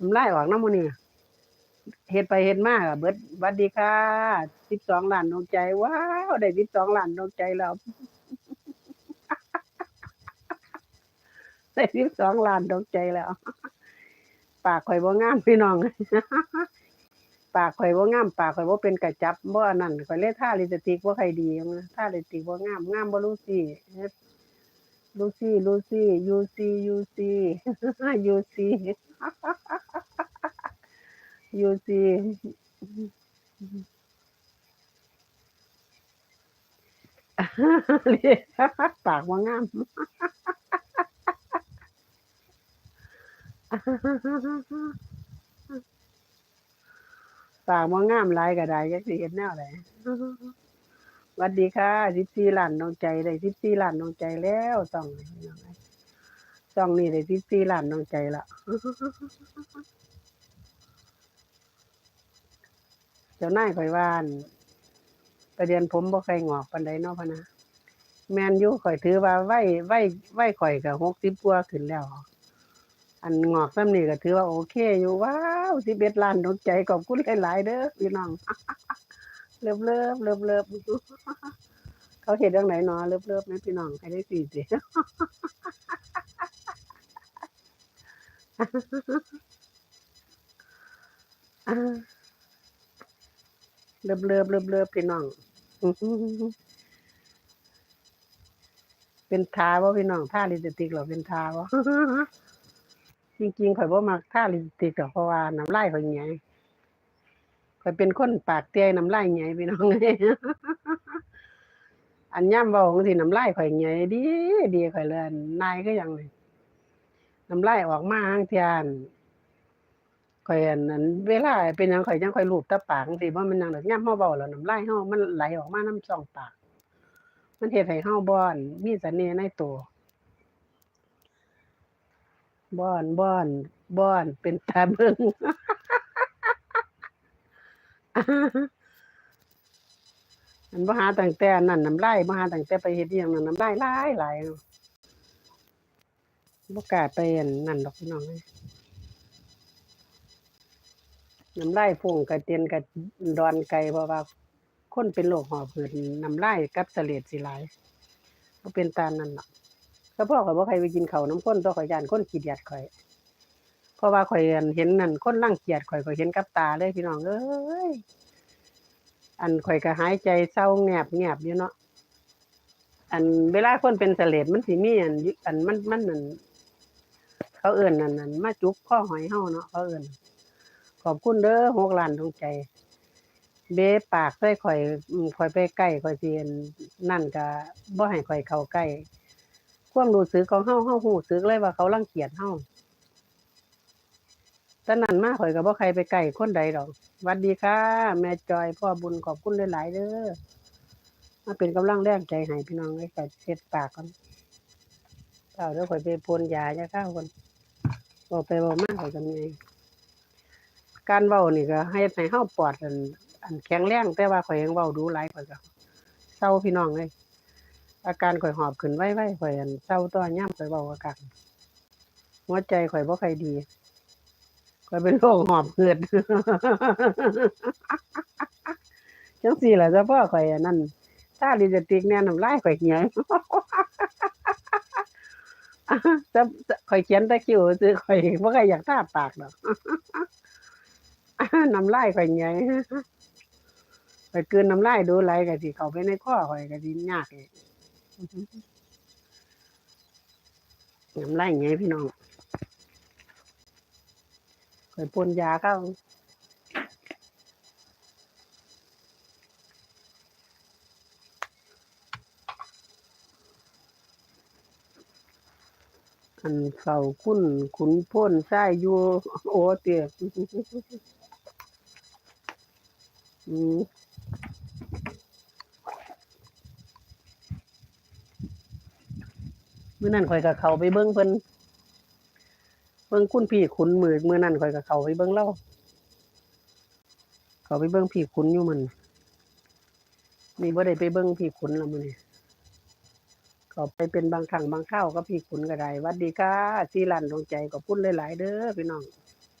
น้ำลายออกน้ำมันนี่เฮ็ดไปเฮ็ดมาก็เบิดวัดดีค่ะสิบสองล้านดวงใจ ว้าวได้สิบสองล้านดวงใจแล้วได้สิบสองล้านดวงใจแล้ว ปากข่อยบ่งามพี่น้องปากข่อยบ่งามปากข่อยบ่เป็นกระจับบ่อันนั้นข่อยเลยทาลิสติกบ่ค่อยดีนะทาลิสติกบ่งามงามบ่รู้สิลูซี่ลูซี่ยูซียูซียูซี ยูซีปากบ่งามปากบ่งามลายก็ได้จักสิเฮ็ดแนวใดสวัสดีค่ะ14ล้านดวงใจได้14ล้านดวงใจแล้วต้องต้องนี่ได้14ล้านดวงใจละ เจ้านายข่อยว่านประเด็นผมบ่ค่อยงอกปานใดเนาะพะนะแม่นอยู่ข่อยถือว่าไว้ไว้ไว้ข่อยก็60กว่าขึ้นแล้ว อันงอกซ้ำนี่ก็ถือว่าโอเค อยู่ว้าว11ล้านดวงใจขอบคุณหลายๆเด้อพี่น้องเลิฟเลิฟเลิฟเลิฟเขาเห็นเรื่องไหนเนาะเลิฟเลิฟนะพี่น้องให้ได้สี่สิ เลิฟเลิฟเลิฟเลิฟพี่น้อง เป็นทาว่าพี่น้องท่าลิปสติกเหรอเป็นทาว่าจริงๆข่อยบ่มักท่าลิปสติกหรอกเพราะว่าน้ำลายข่อยใหญ่ข่อยเป็นคนปากเตี้ยน้ำลายใหญ่พี่น้องอันย่ำเว้าจังซี่น้ำลายข่อยใหญ่ดีดีข่อยเลยอันนายก็ยังเลยน้ำลายออกมาหางเทียน ข่อยอันนั้นเวลาเป็นหยังข่อยจังข่อยลูบตาปากจังซี่บ่แม่นหยังดอกย่ำเฮาเว้าแล้วน้ำลายเฮามันไหลออกมานํช่องปาก มันเฮ็ดให้เฮาบ่อนมีเสน่ห์ในตัวบ่อนบ่อนบ่อนเป็นตาเบิ่งอันบ่หาตั้งแต่นนั้นน้ำลายบ่หาตั้งแต่ไปเฮ็ดอีหยังนั่นน้ำลายหลายหลายบ่กล้าไปอันนั่นดอกพี่น้องเอ้ย น้ำลายพุ่งกระเตียนกระดอนไกลเพราะว่าคนเป็นโรคหอบหืดน้ำลายกับเสลดสิหลายบ่เป็นตามนั้นดอกก็พ่อข่อยบ่ใครไปกินเขาน้ำข้นตัวข่อยยานคนขี้เดียดข่อย เพราะว่าข่อยอันเห็นนั่นคนรังเกียจข่อยข่อยเห็นกับตาเลยพี่น้องเอ้ยอันข่อยก็หายใจเศร้าแงบแงบอยู่เนาะอันเวลาคนเป็นเสลดมันสิมีอันอยู่อันมันมันนั่นเขาเอิ่นนั่นนั่นมาจุกข้อหอยเฮาเนาะเขาเอิ่น ขอบคุณเด้อหกล้านดวงใจ เบ้ปากใส่ข่อยข่อยไปใกล้ข่อยสิอันนั่นก็บ่ให้ข่อยเข้าใกล้ความรู้สึกของเฮาเฮาฮู้สึกเลยว่าเขารังเกียจเฮาแต่นั้นมาข่อยก็บ่ใครไปใกล้คนใดดอกสวัสดีค่ะ แม่จอยพ่อบุญขอบคุณหลายๆเด้อมาเป็นกำลังแรงใจให้พี่น้องไอ้ก็เช็ดปากก่อนเปล่าเดี๋ยวข่อยไปพ่นยาจะเข้าคนบอกไปบอกมากข่อยกันไง การเว้านี่ก็ให้ให้เฮาปลอดอันอันแข็งแรงแต่ว่าข่อยยังเว้าดูหลายข่อยก็เศร้าพี่น้องเลยอาการข่อยหอบขึ้นไว้ๆข่อยอันเศร้าตัวย่ำข่อยเว้าอาการหัวใจข่อยบ่ค่อยดีข่อยเป็นโรคหอบหืดจังซี่ล่ะเฉพาะข่อยอันนั้นถ้าลิปสติกแน่น้ำลายข่อยเหี่ยวจะข่อยเขียนต่คิ้วซื่อข่อยบ่ค่อยอยากทาปากดอก น้ำลายข่อยเหี่ยวข่อยกลืนน้ำลายดูไหลก็สิเข้าไปในคอข่อยก็สิยากอีกน้ำลายเหี่พี่น้องข่อยพ่นยาเข้าอันเฝ้าคุณขุนพ่นใช้อยู่โอเตีย อืมมื้อนั้นข่อยก็เข้าไปเบิ่งเพิ่นเบิ่งคุณพี่ขุนมือมื้อนั้นข่อยก็เข้าไปเบิ่งเล่าเข้าไปเบิ่งพี่ขุนอยู่มันนี่บ่ได้ไปเบิ่งพี่ขุนแล้วมื้อนี้ก็ไปเป็นบางครั้งบางคราวก็พี่ขุนก็ได้วัดดีค่ะสีลันดวงใจก็พูดหลายๆเด้อพี่น้อง